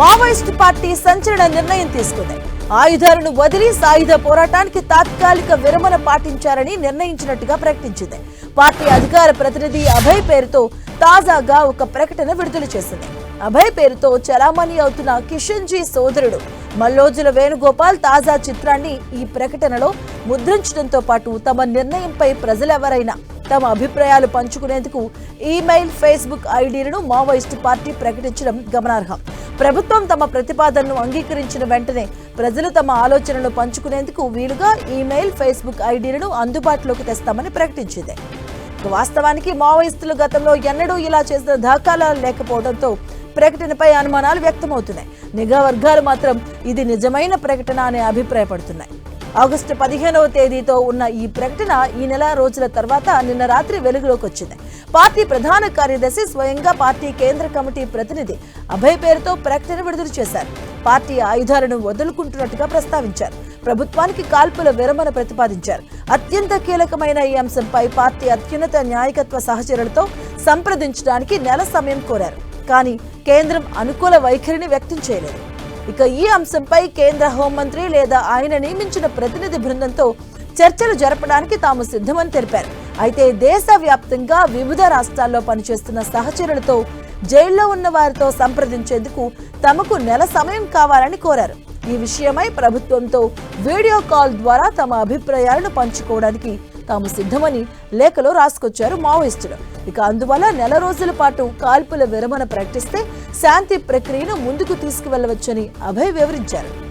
Maoist party సంచలన నిర్ణయం తీసుకుంది. ఆయుధాలను వదిలి సాయుధ పోరాటానికి తాత్కాలిక విరమణ పాటించారని నిర్ణయించినట్టుగా ప్రకటించింది. పార్టీ అధికార ప్రతినిధి అభయ్ పేరుతో తాజాగా ఒక ప్రకటన విడుదల చేసింది. అభయ్ పేరుతో చలామణి అవుతున్న కిషన్జీ సోదరుడు మల్లోజుల వేణుగోపాల్ తాజా చిత్రాన్ని ఈ ప్రకటనలో ముద్రించడంతో పాటు తమ నిర్ణయంపై ప్రజలెవరైనా తమ అభిప్రాయాలు పంచుకునేందుకు ఈమెయిల్ ఫేస్బుక్ ఐడీలను మావోయిస్టు పార్టీ ప్రకటించడం గమనార్హం. ప్రభుత్వం తమ ప్రతిపాదనను అంగీకరించిన వెంటనే ప్రజలు తమ ఆలోచనలు పంచుకునేందుకు వీలుగా ఈమెయిల్ ఫేస్బుక్ ఐడీలను అందుబాటులోకి తెస్తామని ప్రకటించింది. వాస్తవానికి మావోయిస్టులు గతంలో ఎన్నడూ ఇలా చేసిన దాఖలాలు లేకపోవడంతో ప్రకటనపై అనుమానాలు వ్యక్తమవుతున్నాయి. నిఘా వర్గాలు మాత్రం ఇది నిజమైన ప్రకటన అనే అభిప్రాయపడుతున్నాయి. ఆగస్టు పదిహేనవ తేదీతో ఉన్న ఈ ప్రకటన ఈ నెల రోజుల తర్వాత నిన్న రాత్రి వెలుగులోకి వచ్చింది. పార్టీ ప్రధాన కార్యదర్శి స్వయంగా పార్టీ కేంద్ర కమిటీ ప్రతినిధి అభయ్ పేరుతో ప్రకటన విడుదల చేశారు. పార్టీ ఆయుధాలను వదులుకుంటున్నట్టుగా ప్రస్తావించారు. ప్రభుత్వానికి కాల్పుల విరమణ ప్రతిపాదించారు. అత్యంత కీలకమైన ఈ అంశంపై పార్టీ అత్యున్నత న్యాయకత్వ సహచరులతో సంప్రదించడానికి నెల సమయం కోరారు. కానీ కేంద్రం అనుకూల వైఖరిని వ్యక్తం చేయలేదు. ఇక ఈ అంశంపై కేంద్ర హోంమంత్రి లేదా ఆయన నియమించిన ప్రతినిధి బృందంతో చర్చలు జరపడానికి తాము సిద్ధమని తెలిపారు. అయితే దేశవ్యాప్తంగా వివిధ రాష్ట్రాల్లో పనిచేస్తున్న సహచరులతో జైల్లో ఉన్న వారితో సంప్రదించేందుకు తమకు నెల సమయం కావాలని కోరారు. ఈ విషయమై ప్రభుత్వంతో వీడియో కాల్ ద్వారా తమ అభిప్రాయాలను పంచుకోవడానికి తాము సిద్ధమని లేఖలో రాసుకొచ్చారు మావోయిస్టులు. ఇక అందువల్ల నెల రోజుల పాటు కాల్పుల విరమణ ప్రకటిస్తే శాంతి ప్రక్రియను ముందుకు తీసుకువెళ్ళవచ్చని అభయ్ వివరించారు.